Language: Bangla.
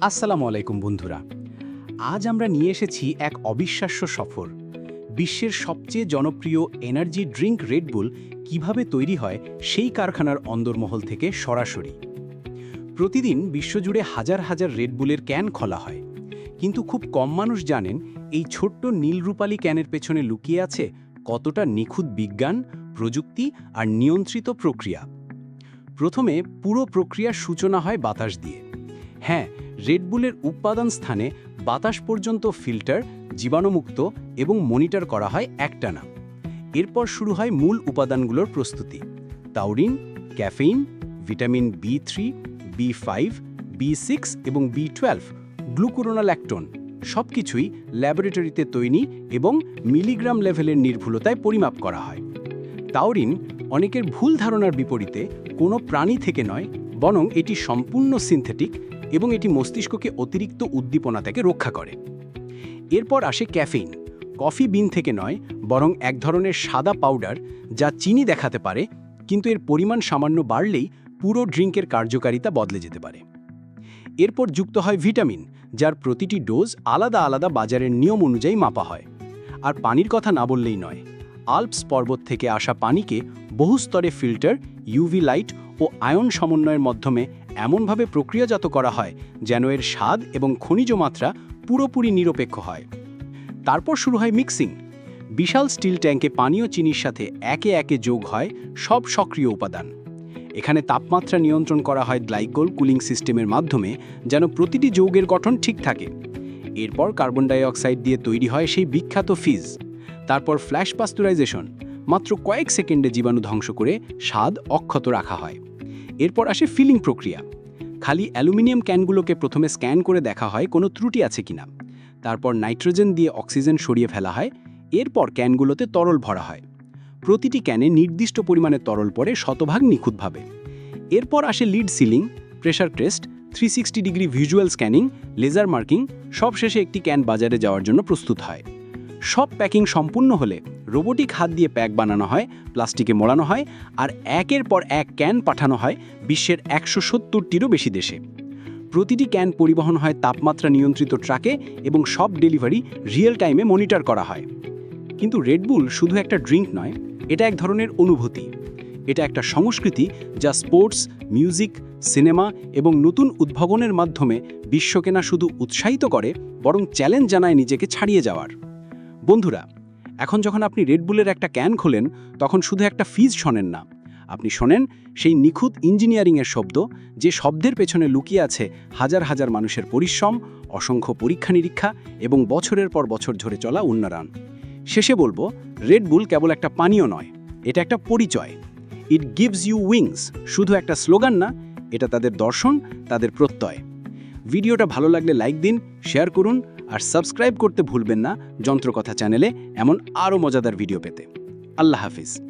আসসালামু আলাইকুম বন্ধুরা। আজ আমরা নিয়ে এসেছি এক অবিশ্বাস্য সফর। বিশ্বের সবচেয়ে জনপ্রিয় এনার্জি ড্রিঙ্ক রেডবুল কীভাবে তৈরি হয় সেই কারখানার অন্দরমহল থেকে সরাসরি। প্রতিদিন বিশ্বজুড়ে হাজার হাজার রেডবুলের ক্যান খোলা হয়। কিন্তু খুব কম মানুষ জানেন এই ছোট্ট নীলরূপালি ক্যানের পেছনে লুকিয়ে আছে কতটা নিখুঁত বিজ্ঞান, প্রযুক্তি আর নিয়ন্ত্রিত প্রক্রিয়া। প্রথমে পুরো প্রক্রিয়ার সূচনা হয় বাতাস দিয়ে। হ্যাঁ রেডবুলের উৎপাদন স্থানে বাতাস পর্যন্ত ফিল্টার, জীবাণুমুক্ত এবং মনিটর করা হয় একটানা। এরপর শুরু হয় মূল উপাদানগুলোর প্রস্তুতি। Taurine caffeine vitamin B three B five B six এবং বি টুয়েলভ গ্লুকুরোনাল্যাকটোন সব কিছুই ল্যাবরেটরিতে তৈরি এবং মিলিগ্রাম লেভেলের নির্ভুলতায় পরিমাপ করা হয়। তাওরিন অনেকের ভুল ধারণার বিপরীতে কোনো প্রাণী থেকে নয় বরং এটি সম্পূর্ণ সিনথেটিক এবং এটি মস্তিষ্ককে অতিরিক্ত উদ্দীপনা থেকে রক্ষা করে। এরপর আসে ক্যাফেইন, কফি বিন থেকে নয়, বরং এক ধরনের সাদা পাউডার যা চিনি দেখাতে পারে, কিন্তু এর পরিমাণ সামান্য বাড়লেই পুরো ড্রিঙ্কের কার্যকারিতা বদলে যেতে পারে। এরপর যুক্ত হয় ভিটামিন, যার প্রতিটি ডোজ আলাদা আলাদা বাজারের নিয়ম অনুযায়ী মাপা হয়। আর পানির কথা না বললেই নয়, আল্পস পর্বত থেকে আসা পানিকে বহু স্তরে ফিল্টার ইউভি লাইট ও আয়ন সমন্বয়ের মাধ্যমে এমনভাবে প্রক্রিয়াজাত করা হয় যেন এর স্বাদ এবং খনিজ মাত্রা পুরোপুরি নিরপেক্ষ হয়। তারপর শুরু হয় মিক্সিং। বিশাল স্টিল ট্যাঙ্কে পানীয় চিনির সাথে একে একে যোগ হয় সব সক্রিয় উপাদান। এখানে তাপমাত্রা নিয়ন্ত্রণ করা হয় গ্লাইকোল কুলিং সিস্টেমের মাধ্যমে যেন প্রতিটি যৌগের গঠন ঠিক থাকে। এরপর কার্বন ডাই অক্সাইড দিয়ে তৈরি হয় সেই বিখ্যাত ফিজ। তারপর ফ্ল্যাশ পাস্তুরাইজেশন। মাত্র কয়েক সেকেন্ডে জীবাণু ধ্বংস করে স্বাদ অক্ষত রাখা হয়। এরপর আসে ফিলিং প্রক্রিয়া। খালি অ্যালুমিনিয়াম ক্যানগুলোকে প্রথমে স্ক্যান করে দেখা হয় কোনো ত্রুটি আছে কিনা। তারপর নাইট্রোজেন দিয়ে অক্সিজেন সরিয়ে ফেলা হয়। এরপর ক্যানগুলোতে তরল ভরা হয়। প্রতিটি ক্যানে নির্দিষ্ট পরিমাণে তরল পড়ে শতভাগ নিখুঁতভাবে। এরপর আসে lid sealing pressure test three sixty degree visual scanning, laser marking, সবশেষে একটি ক্যান বাজারে যাওয়ার জন্য প্রস্তুত হয়। সব প্যাকিং সম্পূর্ণ হলে রোবোটিক হাত দিয়ে প্যাক বানানো হয়, প্লাস্টিকে মোড়ানো হয় আর একের পর এক ক্যান পাঠানো হয় বিশ্বের একশো সত্তরটিরও বেশি দেশে। প্রতিটি ক্যান পরিবহন হয় তাপমাত্রা নিয়ন্ত্রিত ট্রাকে এবং সব ডেলিভারি রিয়েল টাইমে মনিটর করা হয়। কিন্তু রেডবুল শুধু একটা ড্রিঙ্ক নয়, এটা এক ধরনের অনুভূতি। এটা একটা সংস্কৃতি যা স্পোর্টস, মিউজিক, সিনেমা এবং নতুন উদ্ভাবনের মাধ্যমে বিশ্বকে না শুধু উৎসাহিত করে, বরং চ্যালেঞ্জ জানায় নিজেকে ছাড়িয়ে যাওয়ার। বন্ধুরা এখন যখন আপনি রেডবুলের একটা ক্যান খোলেন, তখন শুধু একটা ফিজ শোনেন না। আপনি শোনেন সেই নিখুঁত ইঞ্জিনিয়ারিংয়ের শব্দ, যে শব্দের পেছনে লুকিয়ে আছে হাজার হাজার মানুষের পরিশ্রম, অসংখ্য পরীক্ষা নিরীক্ষা এবং বছরের পর বছর ধরে চলা উন্নয়ন। শেষে বলব রেডবুল কেবল একটা পানীয় নয়, এটা একটা পরিচয়। ইট গিভস ইউ উইংস শুধু একটা স্লোগান না, এটা তাদের দর্শন, তাদের প্রত্যয়। ভিডিওটা ভালো লাগলে লাইক দিন শেয়ার করুন আর সাবস্ক্রাইব করতে ভুলবেন না যন্ত্রকথা চ্যানেলে এমন আরও মজাদার ভিডিও পেতে। আল্লাহ হাফিজ।